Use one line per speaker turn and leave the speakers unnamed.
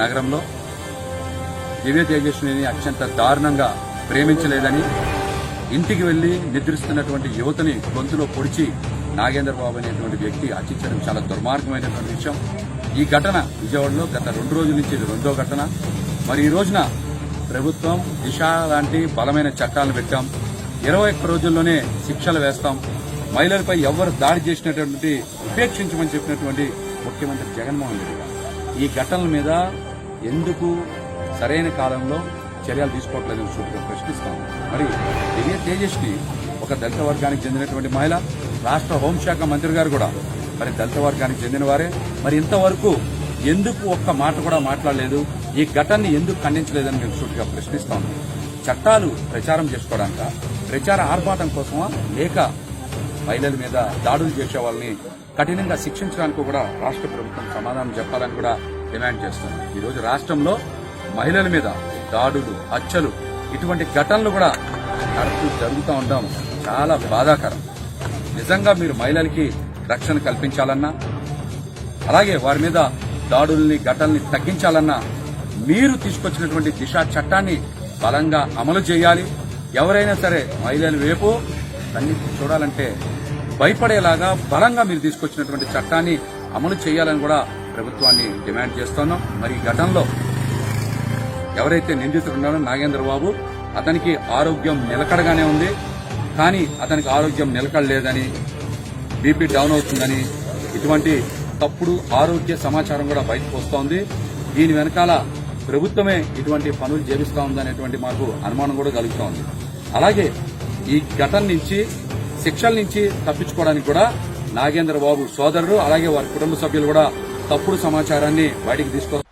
నగరంలో దివ్య తేజస్విని అత్యంత దారుణంగా ప్రేమించలేదని ఇంటికి వెళ్ళి నిద్రిస్తున్నటువంటి యువతని గొంతులో పొడిచి నాగేంద్ర బాబు అనేటువంటి వ్యక్తి హత్యించడం చాలా దుర్మార్గమైనటువంటి విషయం. ఈ ఘటన విజయవాడలో గత రెండు రోజుల నుంచి ఇది రెండో ఘటన. మరి ఈ రోజున ప్రభుత్వం దిశ లాంటి బలమైన చట్టాలను పెట్టాం. ఇరవై ఒక్క రోజుల్లోనే శిక్షలు వేస్తాం. మహిళలపై ఎవరు దాడి చేసినటువంటి ఉపేక్షించమని చెప్పినటువంటి ముఖ్యమంత్రి జగన్మోహన్ రెడ్డి గారు. ఈ ఘటనల మీద ఎందుకు సరైన కాలంలో చర్యలు తీసుకోవట్లేదని సూటిగా ప్రశ్నిస్తాం. మరి దివ్య తేజస్ని ఒక దళిత వర్గానికి చెందినటువంటి మహిళ రాష్ట్ర హోంశాఖ మంత్రి గారు కూడా. మరి దళిత వర్గానికి చెందిన వారే. మరి ఇంతవరకు ఎందుకు ఒక్క మాట కూడా మాట్లాడలేదు? ఈ ఘటనని ఎందుకు ఖండించలేదని మేము సూటిగా ప్రశ్నిస్తాం. చట్టాలు ప్రచారం చేసుకోవడానిక? ప్రచార ఆర్భాటం కోసమా? లేక మహిళల మీద దాడులు చేసే వాళ్ళని కఠినంగా శిక్షించడానికి కూడా రాష్ట్ర ప్రభుత్వం సమాధానం చెప్పాలని కూడా డిమాండ్ చేస్తుంది. ఈరోజు రాష్ట్రంలో మహిళల మీద దాడులు హత్యలు ఇటువంటి ఘటనలు కూడా తరచూ జరుగుతూ ఉండడం చాలా బాధాకరం. నిజంగా మీరు మహిళలకి రక్షణ కల్పించాలన్నా అలాగే వారి మీద దాడుల్ని ఘటనల్ని తగ్గించాలన్నా మీరు తీసుకొచ్చినటువంటి దిశా చట్టాన్ని బలంగా అమలు చేయాలి. ఎవరైనా సరే మహిళల వైపు అన్ని చూడాలంటే భయపడేలాగా బలంగా మీరు తీసుకొచ్చినటువంటి చట్టాన్ని అమలు చేయాలని కూడా ప్రభుత్వాన్ని డిమాండ్ చేస్తున్నాం. మరి ఈ ఘటనలో ఎవరైతే నిందితుడున్నారో నాగేంద్ర బాబు అతనికి ఆరోగ్యం నిలకడగానే ఉంది. కానీ అతనికి ఆరోగ్యం నిలకడలేదని బీపీ డౌన్ అవుతుందని ఇటువంటి తప్పుడు ఆరోగ్య సమాచారం కూడా బయటకు వస్తోంది. దీని వెనకాల ప్రభుత్వమే ఇటువంటి పనులు చేపిస్తా ఉందనేటువంటి మాకు అనుమానం కూడా కలుగుతోంది. అలాగే ఈ ఘటన నుంచి శిక్షల నుంచి తప్పించుకోవడానికి కూడా నాగేంద్ర బాబు సోదరుడు అలాగే వారి కుటుంబ సభ్యులు కూడా తప్పుడు సమాచారాన్ని బయటికి తీసుకొస్తారు